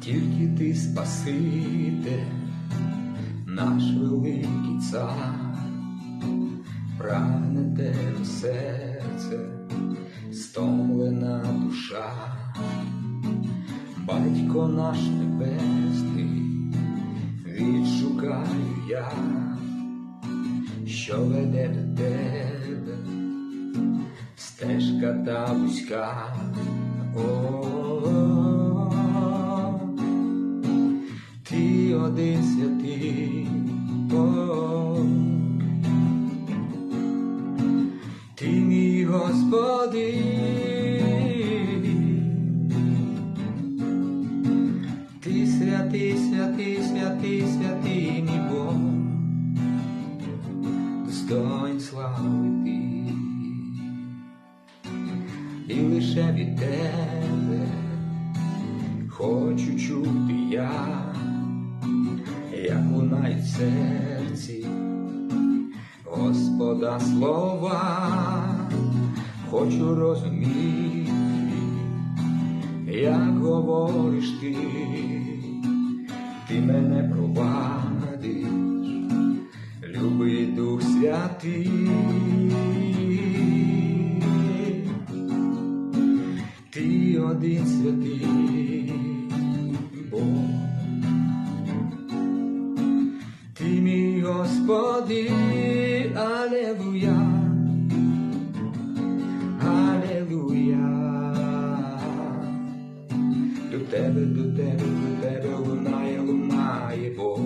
тільки ти спасите, наш великий цар, прагне тебе серце, стомлена душа, батько наш небесний, відшукаю я, що веде до тебе, стежка та вузька. О, ти один святий, о, ти мій Господин, ти святий, святий, святий, святий мій Бог, достоин слави ти. І лише від тебе хочу чути я, як лунають в серці. Господа слова, хочу розуміти, як говориш ти, ти мене провадиш, любий Дух Святий. Ти один святий Господи, Аллилуйя, Аллилуйя. До тебе, до тебе, до тебе лунає, лунає Бог.